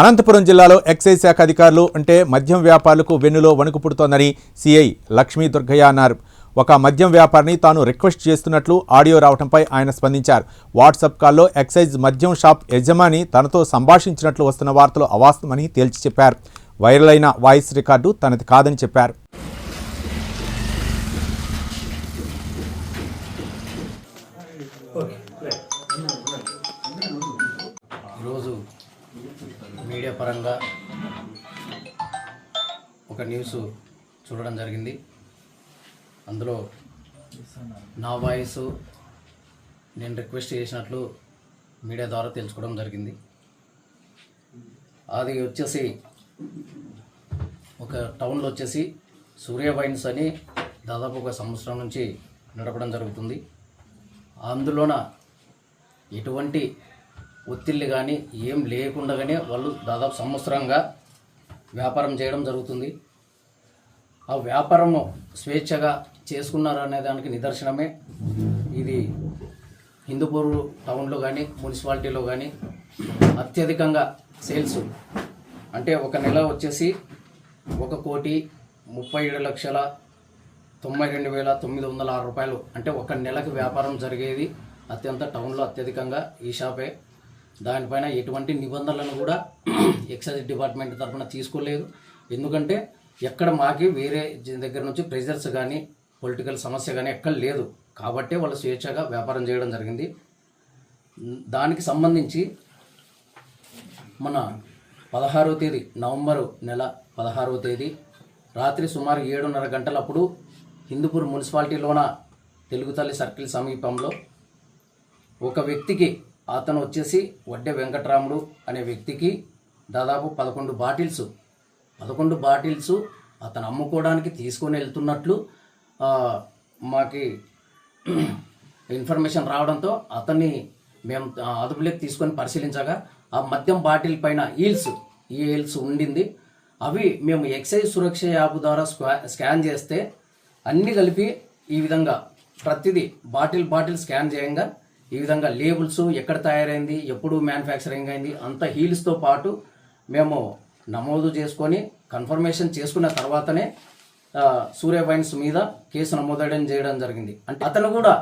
అనంతపురం జిల్లాలో ఎక్సైజ్ శాఖ అధికారులు అంటే మద్యం వ్యాపారులకు వెన్నులో వణుకు పుడుతోందని సిఐ లక్ష్మీ దుర్గయ్య అన్నారు. ఒక మద్యం వ్యాపారిని తాను రిక్వెస్ట్ చేస్తున్నట్లు ఆడియో రావడంపై ఆయన స్పందించారు. వాట్సాప్ కాల్లో ఎక్సైజ్ మద్యం షాప్ యజమాని తనతో సంభాషించినట్లు వస్తున్న వార్తలు అవాస్తవమని తేల్చి చెప్పారు. వైరల్ అయిన వాయిస్ రికార్డు తనది కాదని చెప్పారు. ఈరోజు మీడియా పరంగా ఒక న్యూస్ చూడడం జరిగింది. అందులో నా వాయిస్ నేను రిక్వెస్ట్ చేసినట్లు మీడియా ద్వారా తెలుసుకోవడం జరిగింది. అది వచ్చేసి ఒక టౌన్లో వచ్చేసి సూర్య వైన్స్ అని దాదాపు ఒక సంవత్సరం నుంచి నడపడం జరుగుతుంది. అందులోన ఎటువంటి ఒత్తిళ్ళు కానీ ఏం లేకుండానే వాళ్ళు దాదాపు సంవత్సరంగా వ్యాపారం చేయడం జరుగుతుంది. ఆ వ్యాపారము స్వేచ్ఛగా చేసుకున్నారు అనే దానికి నిదర్శనమే. ఇది హిందూపూర్ టౌన్లో కానీ మున్సిపాలిటీలో కానీ అత్యధికంగా సేల్స్. అంటే ఒక నెల వచ్చేసి ఒక కోటి ముప్పై ఏడు లక్షల తొంభై రెండు వేల తొమ్మిది వందల ఆరు రూపాయలు. అంటే ఒక నెలకు వ్యాపారం జరిగేది అత్యంత టౌన్లో అత్యధికంగా ఈ షాపే. దానిపైన ఎటువంటి నిబంధనలను కూడా ఎక్సైజ్ డిపార్ట్మెంట్ తరఫున తీసుకోలేదు. ఎందుకంటే ఎక్కడ మాకి వేరే దగ్గర నుంచి ప్రెజర్స్ కానీ పొలిటికల్ సమస్య కానీ ఎక్కడ లేదు. కాబట్టే వాళ్ళు స్వేచ్ఛగా వ్యాపారం చేయడం జరిగింది. దానికి సంబంధించి మన పదహారవ తేదీ నవంబరు నెల పదహారవ తేదీ రాత్రి సుమారు ఏడున్నర గంటలప్పుడు హిందూపూర్ మున్సిపాలిటీలోన తెలుగు తల్లి సర్కిల్ సమీపంలో ఒక వ్యక్తికి అతను వచ్చేసి వడ్డే వెంకట్రాముడు అనే వ్యక్తికి దాదాపు పదకొండు బాటిల్స్ పదకొండు బాటిల్స్ అతను అమ్ముకోవడానికి తీసుకొని వెళ్తున్నట్లు మాకి ఇన్ఫర్మేషన్ రావడంతో అతన్ని మేము అదుపులోకి తీసుకొని పరిశీలించగా ఆ మద్యం బాటిల్ పైన ఈల్స్ ఈ ఈల్స్ ఉండింది. అవి మేము ఎక్సైజ్ సురక్ష యాప్ ద్వారా స్కా- స్కాన్ చేస్తే అన్నీ కలిపి ఈ విధంగా ప్రతిదీ బాటిల్ బాటిల్ స్కాన్ చేయంగా ఈ విధంగా లేబుల్స్ ఎక్కడ తయారైంది ఎప్పుడు మ్యానుఫ్యాక్చరింగ్ అయింది అంత హీల్స్తో పాటు మేము నమోదు చేసుకొని కన్ఫర్మేషన్ చేసుకున్న తర్వాతనే సూర్య వైన్స్ మీద కేసు నమోదడం చేయడం జరిగింది. అంటే అతను కూడా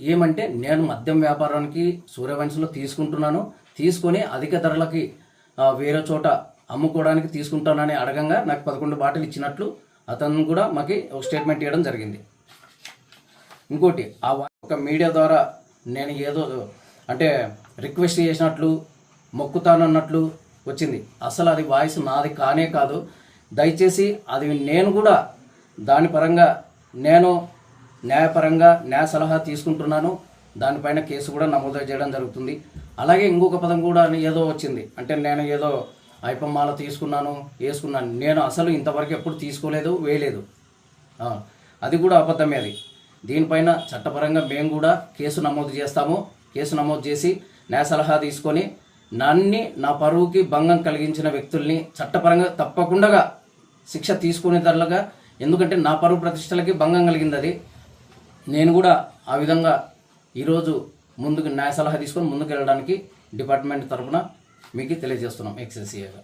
ఏమంటే నేను మద్యం వ్యాపారానికి సూర్య వైన్స్లో తీసుకుంటున్నాను తీసుకొని అధిక ధరలకి వేరే చోట అమ్ముకోవడానికి తీసుకుంటానని అడగంగా నాకు పదకొండు బాటలు ఇచ్చినట్లు అతను కూడా మాకు ఒక స్టేట్మెంట్ ఇవ్వడం జరిగింది. ఇంకోటి ఆ ఒక మీడియా ద్వారా నేను ఏదో అంటే రిక్వెస్ట్ చేసినట్లు మొక్కుతానన్నట్లు వచ్చింది. అసలు అది వాయిస్ నాది కానే కాదు. దయచేసి అది నేను కూడా దాని పరంగా నేను న్యాయపరంగా న్యాయ సలహా తీసుకుంటున్నాను. దానిపైన కేసు కూడా నమోదు చేయడం జరుగుతుంది. అలాగే ఇంకొక పదం కూడా ఏదో వచ్చింది. అంటే నేను ఏదో ఐపమ్మాల తీసుకున్నాను వేసుకున్నాను. నేను అసలు ఇంతవరకు ఎప్పుడు తీసుకోలేదు వేయలేదు. అది కూడా అబద్ధమే అది. దీనిపైన చట్టపరంగా మేము కూడా కేసు నమోదు చేస్తాము. కేసు నమోదు చేసి న్యాయ సలహా తీసుకొని నన్ని నా పరువుకి భంగం కలిగించిన వ్యక్తుల్ని చట్టపరంగా తప్పకుండా శిక్ష తీసుకునే ధరలుగా ఎందుకంటే నా పరువు ప్రతిష్టలకి భంగం కలిగింది అది నేను కూడా ఆ విధంగా ఈరోజు ముందుకు న్యాయ సలహా తీసుకొని ముందుకు వెళ్ళడానికి డిపార్ట్మెంట్ తరఫున మీకు తెలియజేస్తున్నాం ఎక్సెస్సీఏగా